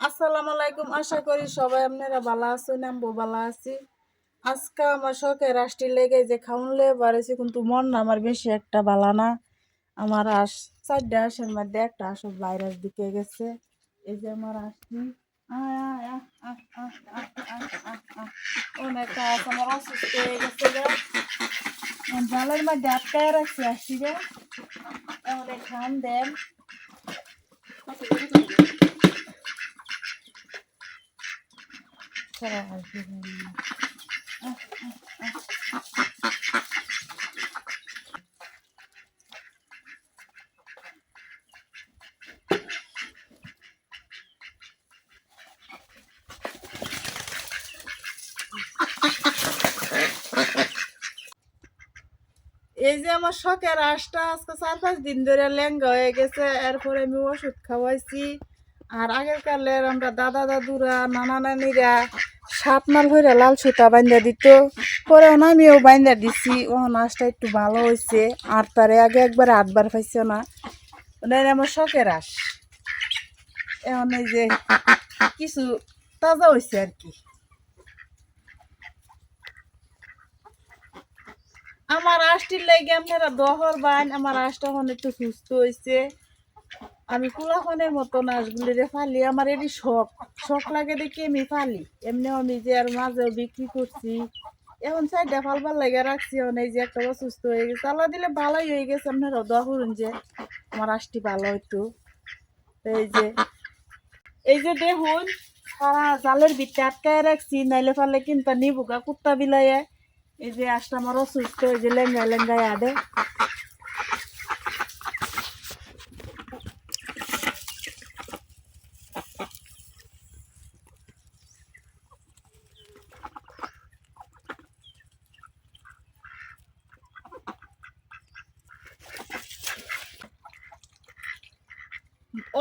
আসসালামু আলাইকুম, আশা করি সবাই আপনারা ভালো আছেন আমি ভালো আছি। আজকে আমার শখে রাষ্ট্রী লেগে যে খাউনলে বাড়েছে, কিন্তু মন না আমার বেশি একটা ভালো না। আমার আস চারটে হাঁসের মধ্যে একটা হাঁস বাইরের দিকে গেছে। এই যে আমার আসছি হয়ে জালের মধ্যে আটকায় রাখছি আসছি রে অনেক খান দেন ছাড়া এই যে আমার শখের আশটা আজকে চার পাঁচ দিন ধরে লেঙ্গা হয়ে গেছে, এরপরে আমি ওষুধ খাওয়াইছি। আর আগের কালের আমরা দাদা দাদুরা, নানা নানিরা সাত মাল হইরা লাল সুতা বান্ধা দিত। পরে আমিও বান্ধা দিছি ও নাচটা একটু ভালো হয়েছে আর তারে আগে একবার আটবার পাইছে না। ওটাই আমার শখের আস এখন এই যে কিছু তাজা হয়েছে আর কি। আমার আশটির লাগে আপনারা দহর বাইন আমার আশটা এখন একটু সুস্থ হয়েছে আমি কুলাখনের মতো নাচগুলি রে ফালি, আমার এটি শখ। শখ লাগে দেখি আমি ফালি। এমনি আমি যে আর মাঝেও বিক্রি করছি। এখন চারটা ফালবার লাগে রাখছি, এখন এই যে একটা সুস্থ হয়ে গেছে। আল্লাহ দিলে ভালোই হয়ে গেছে আপনারা দোয়া যে আমার আষ্টি ভালো একটু এই যে এই যে দেখুন, সারা জালের ভিতরে আটকায় রাখছি, নাইলে ফালে কিন্তু নিবুকা কুত্তা বিলাইয়ে। এই যে আশটা আমার অসুস্থ এই যে আদে।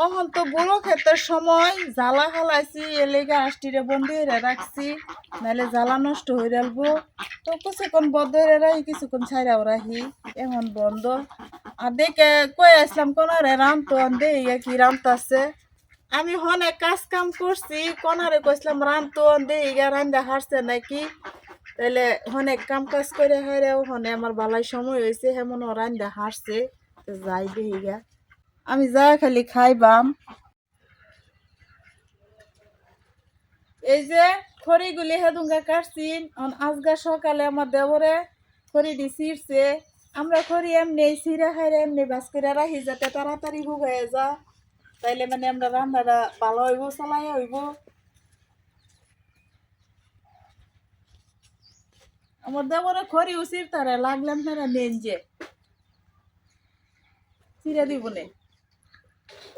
অহন তো বড় ক্ষেতের সময় জ্বালা খালাইছি এলেগে আষ্টিরে বন্ধ রাখছি নাহলে জ্বালা নষ্ট হয়ে রাখব তো কিছুক্ষণ বন্ধ রাখি কিছুক্ষণ ছাইরাও রাখি এখন বন্ধ। আর দেখে কই আসলাম, কোনারে রামতো দে কি রামতাছে আমি অনেক কাজ কাম করছি, কোনারে কইসলাম রামতো দে ইয়া রান্দা হারছে নাকি? তাহলে অনেক কাম কাজ করে হারেও হনে আমার বালাই সময় হয়েছে হেমন রান্দা হারছে যাই দে ইয়া আমি যা খালি খাইবাম। এই যে খড়িগুলি হেদুঙ্গা কাটছি। অন আজগা সকালে আমার দেবরে খড়ি দি ছিঁড়ছে। আমরা খড়ি এমনি ছিঁড়া খাইরে এমনি বাস করে রাখি যাতে তাড়াতাড়ি হুগাই যা তাইলে মানে আমরা রান্নাটা ভালো হইব চালাই হইব। আমার দেবরে খড়ি উচির তারা লাগলাম তারা নেন যে। ছিঁড়ে দিব নে।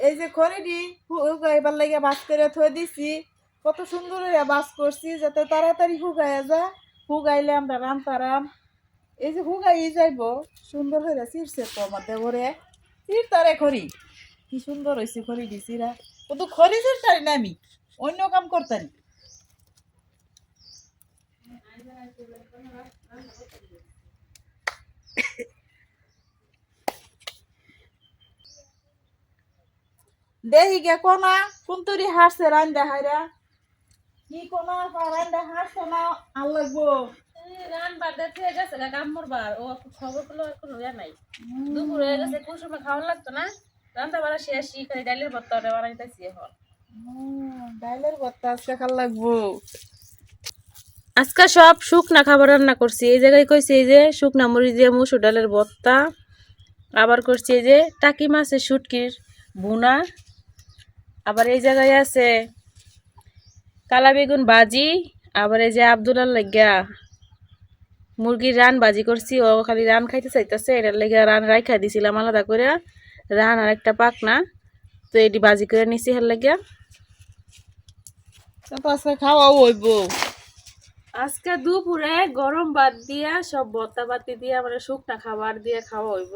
এই যে খড়িটি হুগাইবার লাগে বাস করে থয়ে দিছি। কত সুন্দর বাস করছি, যাতে তাড়াতাড়ি হুগাইয়া যা। হুগাইলে আমরা রাম তারাম। এই যে হুগাই যাইব, সুন্দর হয়ে চিরছে তো আমার দেবরে। চির তারে খড়ি। কি সুন্দর হয়েছে খড়ি দিছিরা তো খড়ি চিরতারি না আমি, অন্য কাম করতারি। দেহি গে কোনা কুন্তরি হাসছে রান্দা হাইরা। কি কোনা রান্দা হাসছে না আর লাগবো? রান বাদে থেকে গেছে গা কাম মরবার ও খবর পেল আর কোনো ইয়া নাই। দুপুর হয়ে গেছে কোন সময় খাওয়ান লাগতো না? রান্না বাড়া শেষ খালি ডালের ভর্তাটা বানাইতেছি এখন। হুম, ডাইলের ভর্তা আজকে খাল লাগবো। আজকে সব শুকনা খাবার রান্না করছি। এই জায়গায় কইছি এই যে শুকনা মরিচ দিয়ে মুসুর ডালের ভর্তা। আবার করছি এই যে টাকি মাছের শুটকির বুনা আবার এই জায়গায় আছে কালা বেগুন বাজি আবার এই যে আবদুল্লার লাগিয়া মুরগির রান বাজি করছি ও খালি রান খাইতে চাইতেছে এটার লেগে রান রাইখা দিছিলাম আলাদা করে রান আর একটা পাকনা তো এটি বাজি করে নিছি হের লাগিয়া আজকে খাওয়াও হইব। আজকে দুপুরে গরম ভাত দিয়া সব ভর্তা বাতি দিয়া মানে শুকনা খাবার দিয়ে খাওয়া হইব।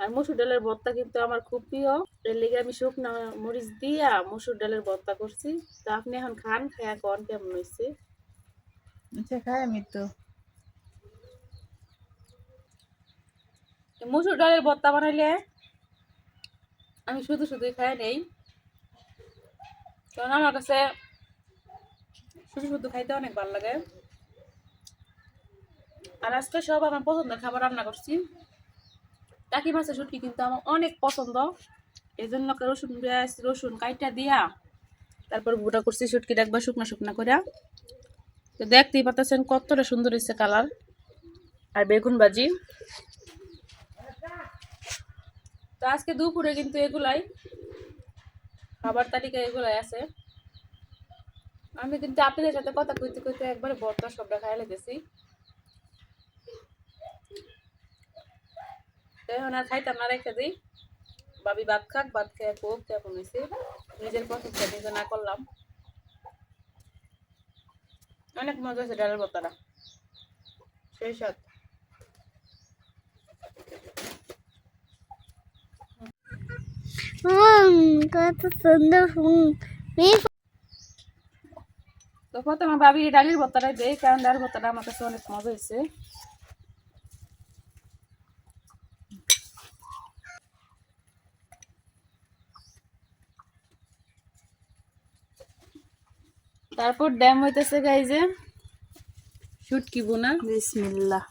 আর মসুর ডালের ভর্তা কিন্তু আমার খুব প্রিয়। এর লেগে আমি শুকনো মরিচ দিয়া মসুর ডালের ভর্তা করছি। তো আপনি এখন খান খায়া কন কেমন হয়েছে আচ্ছা খাই আমি তো। মসুর ডালের ভর্তা বানাইলে আমি শুধু শুধুই খাই নেই। কারণ আমার কাছে শুধু শুধু খাইতে অনেক ভালো লাগে। আর আজকে সব আমার পছন্দের খাবার রান্না করছি। টাকি মাছের শুটকি কিন্তু আমার অনেক পছন্দ। এই জন্য রসুন পেঁয়াজ, রসুন কাইটা দিয়া তারপর গুঁড়া করছি শুটকিটা একবার শুকনো শুকনো করে তো দেখতেই পাচ্ছেন কতটা সুন্দর হয়েছে কালার। আর বেগুন ভাজি। তো আজকে দুপুরে কিন্তু এগুলাই, খাবার তালিকা এগুলাই আছে। আমি কিন্তু আপনাদের সাথে কথা কইতে কইতে একবারে বর্তা সবটা খাই লেগেছি এখন আর খাইতাম না রেখে দিই। বাবি ভাত খাক ভাত খেয়ে হয়েছে নিজের নিজে না করলাম। অনেক মজা হয়েছে ডালের বর্তাটা সেই সাথে কত সুন্দর তো প্রথমে ভাবি ডালির দেই কারণ ডালের ভর্তাটা আমার কাছে অনেক মজা হয়েছে তারপর ড্যাম হইতেছে গাই যে শুটকি বোনা? বিসমিল্লাহ।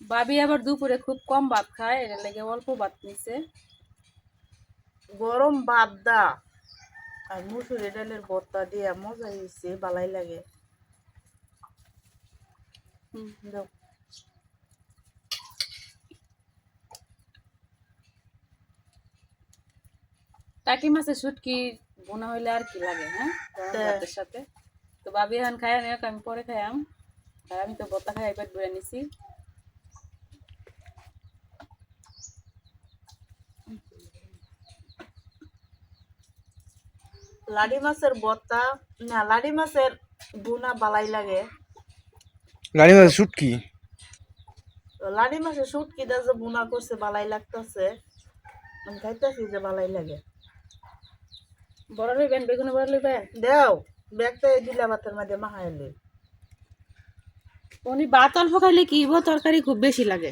ভাবি আবার দুপুরে খুব কম ভাত খায় এর লেগে অল্প ভাত নিছে। গরম বাদ দা। আর মুসুরি ডালের ভর্তা দিয়া মজা হয়েছে বালাই লাগে। হুম, টাকি মাছের শুটকি বোনা হইলে আর কি লাগে হ্যাঁ? হ্যাঁ। ভাতের সাথে। তো ভাবি এখন খাই নিও আমি পরে খাইয়াম। আর আমি তো ভর্তা খাই পেট ভরে নিছি। লাডি মাছের ভর্তা না লাডি মাছের বুনা বালাই লাগে। লাড়ি মাছের শুটকি? লাডি মাছের শুটকি দা যে বুনা করছে বালাই লাগতেছে। আমি খাইতেছি যে বালাই লাগে। বড় লইবেন বেগুন বড় লইবেন? দেও ব্যাগটা এই দিলা ভাতের মধ্যে মাহাইলি উনি ভাত অল্প খাইলে কি হইব? তরকারি খুব বেশি লাগে।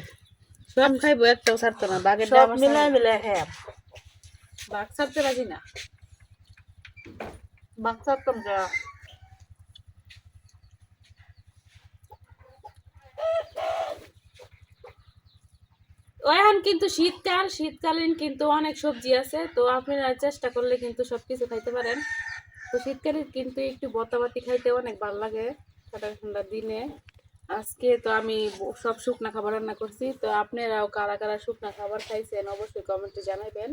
সব খাইব একটাও ছাড়তো না বাঘের সব মিলাই মিলাই হ্যাঁ। বাঘ ছাড়তে রাজি না। বাচ্চা কম যা। এখন কিন্তু শীতকাল, শীতকালীন কিন্তু অনেক সবজি আছে, তো আপনারা চেষ্টা করলে কিন্তু সব কিছু খাইতে পারেন। তো শীতকালে কিন্তু একটু বতাবাতি খাইতে অনেক ভালো লাগে ঠান্ডা ঠান্ডা দিনে। আজকে তো আমি সব শুকনা খাবার রান্না করছি, তো আপনারাও কারা কারা শুকনা খাবার খাইছেন অবশ্যই কমেন্টে জানাইবেন।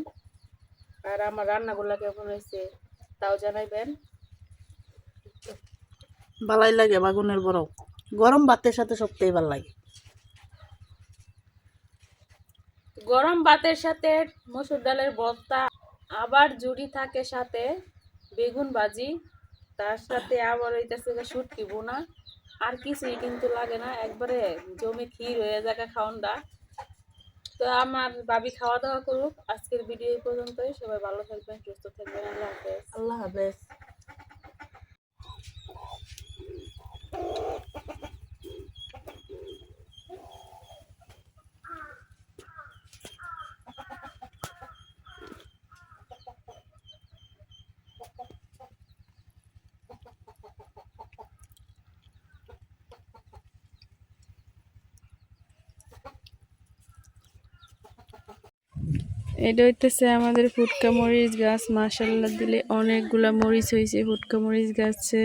আর আমার রান্নাগুলো কেমন হয়েছে তাও জানাইবেন। বালাই লাগে বাগুনের বড় গরম ভাতের সাথে সবটাই ভালো লাগে। গরম ভাতের সাথে মসুর ডালের বস্তা, আবার জুড়ি থাকে সাথে বেগুন ভাজি, তার সাথে আবার হইতেছে শুটকি বোনা আর কিছুই কিন্তু লাগে না, একবারে জমি ক্ষীর হয়ে যাকে খাওয়ানটা তো আমার ভাবি খাওয়া দাওয়া করুক। আজকের ভিডিও পর্যন্তই। সবাই ভালো থাকবেন, সুস্থ থাকবেন। আল্লাহ হাফেজ। আল্লাহ হাফেজ। এটা হইতেছে আমাদের ফুটকা মরিচ গাছ মাসাল্লা দিলে অনেকগুলা মরিচ হয়েছে ফুটকা মরিচ গাছে।